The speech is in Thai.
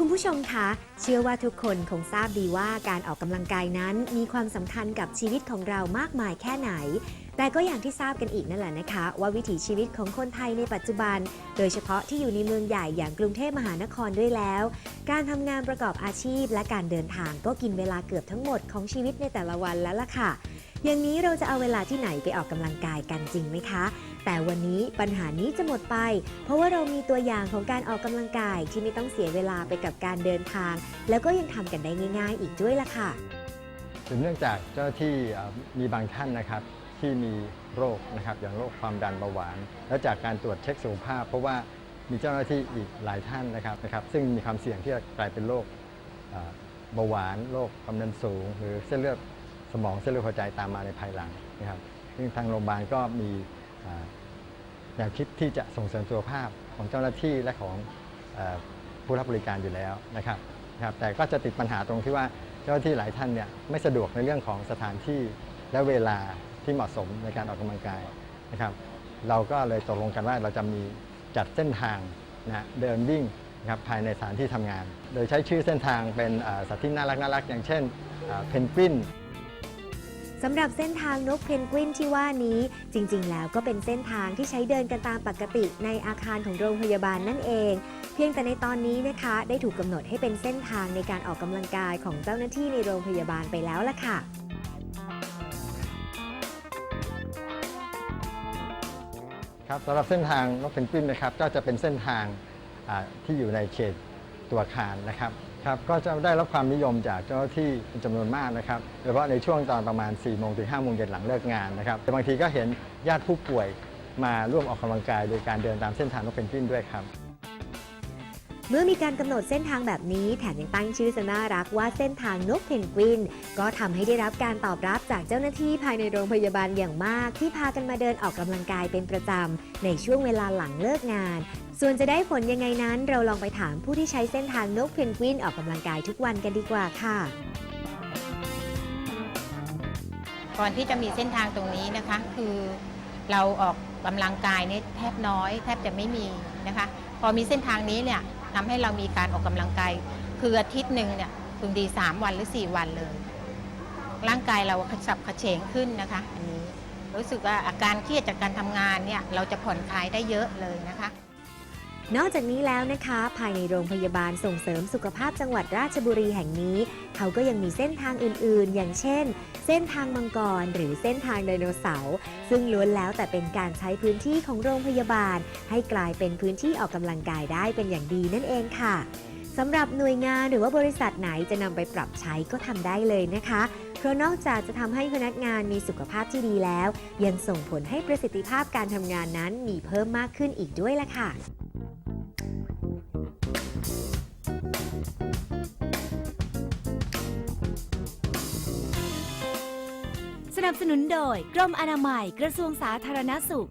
คุณผู้ชมคะ เชื่อว่าทุกคนคงทราบดีว่าการออกกำลังกายนั้นมีความสำคัญกับชีวิตของเรามากมายแค่ไหน แต่ก็อย่างที่ทราบกันอีกนั่นแหละนะคะ ว่าวิถีชีวิตของคนไทยในปัจจุบัน โดยเฉพาะที่อยู่ในเมืองใหญ่อย่างกรุงเทพมหานครด้วยแล้ว การทำงานประกอบอาชีพ และการเดินทางก็กินเวลาเกือบทั้งหมดของชีวิตในแต่ละวันแล้วล่ะค่ะ อย่างนี้เราจะเอาเวลาที่ไหนไปออกกำลังกายกันจริงไหมคะ แต่วันนี้ปัญหานี้จะหมดไป เพราะว่าเรามีตัวอย่างของการออกกำลังกายที่ไม่ต้องเสียเวลาไปกับการเดินทาง แล้วก็ยังทำกันได้ง่าย ๆ อีกด้วยล่ะค่ะเนื่องจากเจ้าหน้าที่มีบางท่านนะครับที่มีโรคนะครับอย่างโรคความดันเบาหวาน แล้วจากการตรวจเช็คสุขภาพ เพราะว่ามีเจ้าหน้าที่อีกหลายท่านนะครับนะครับ ซึ่งมีความเสี่ยงที่จะกลายเป็นโรคเบาหวานโรคความดันสูง หรือเส้นเลือดสมองเส้นเลือดหัวใจตามมาในภายหลังนะครับซึ่งทางโรงพยาบาลก็มี แนวคิดที่จะส่งเสริมสุขภาพของเจ้าหน้าที่และของอผู้รับบริการอยู่แล้วนะครับครับ แต่ก็จะติดปัญหาตรงที่ว่าเจ้าหน้าที่หลายท่านเนี่ยไม่สะดวกในเรื่องของสถานที่และเวลาที่เหมาะสมในการออกกำลังกายนะครับ เราก็เลยตกลงกันว่าเราจะมีจัดเส้นทางนะเดินวิ่งนะครับภายในสถานที่ทำงาน โดยใช้ชื่อเส้นทางเป็นสัตว์ที่น่ารักน่ารักอย่างเช่นเพนกวิน สำหรับเส้นทางนกเพนกวินที่ว่านี้ จริงๆ แล้วก็เป็นเส้นทางที่ใช้เดินกันตามปกติในอาคารของโรงพยาบาลนั่นเอง เพียงแต่ในตอนนี้นะคะ ได้ถูกกำหนดให้เป็นเส้นทางในการออกกำลังกายของเจ้าหน้าที่ในโรงพยาบาลไปแล้วล่ะค่ะครับสำหรับเส้นทางนกเพนกวินนะครับก็จะเป็นเส้นทางที่อยู่ในเขตตัวอาคารนะครับ ครับก็จะได้รับความนิยมจากเจ้าหน้าที่เป็นจำนวนมากนะครับโดยเฉพาะในช่วงตอนประมาณ4โมงถึงห้าโมงเย็นหลังเลิกงานนะครับแต่บางทีก็เห็นญาติผู้ป่วยมาร่วมออกกำลังกาย โดยการเดินตามเส้นทางนกเพนกวินด้วยครับ เมื่อมีการกำหนดเส้นทางแบบนี้ แถมยังตั้งชื่อซะน่ารักว่าเส้นทางนกเพนกวิน ก็ทำให้ได้รับการตอบรับจากเจ้าหน้าที่ภายในโรงพยาบาลอย่างมาก ที่พากันมาเดินออกกำลังกายเป็นประจำ ในช่วงเวลาหลังเลิกงาน ส่วนจะได้ผลยังไงนั้น เราลองไปถามผู้ที่ใช้เส้นทางนกเพนกวินออกกำลังกายทุกวันกันดีกว่าค่ะก่อนที่จะมีเส้นทางตรงนี้นะคะ คือ เราออกกำลังกายเนี่ยแทบน้อยแทบจะไม่มีนะคะ พอมีเส้นทางนี้เนี่ยทำให้เรามีการออกกำลังกาย คืออาทิตย์หนึ่งเนี่ยถึงดี 3 วันหรือ 4 วันเลย ร่างกายเรากระฉับกระเฉงขึ้นนะคะ อันนี้รู้สึกว่าอาการเครียดจากการทำงานเนี่ยเราจะผ่อนคลายได้เยอะเลยนะคะ นอกจากนี้แล้วนะคะ ภายในโรงพยาบาลส่งเสริมสุขภาพจังหวัดราชบุรีแห่งนี้ เขาก็ยังมีเส้นทางอื่นๆ อย่างเช่น เส้นทางมังกร หรือเส้นทางไดโนเสาร์ซึ่งล้วนแล้วแต่เป็นการใช้พื้นที่ของโรงพยาบาล ให้กลายเป็นพื้นที่ออกกำลังกายได้เป็นอย่างดีนั่นเองค่ะสำหรับหน่วยงานหรือว่าบริษัทไหนจะนำไปปรับใช้ก็ทำได้เลยนะคะ เพราะนอกจากจะทำให้พนักงานมีสุขภาพที่ดีแล้ว ยังส่งผลให้ประสิทธิภาพการทำงานนั้นมีเพิ่มมากขึ้นอีกด้วยล่ะค่ะ สนับสนุนโดยกรมอนามัยกระทรวงสาธารณสุข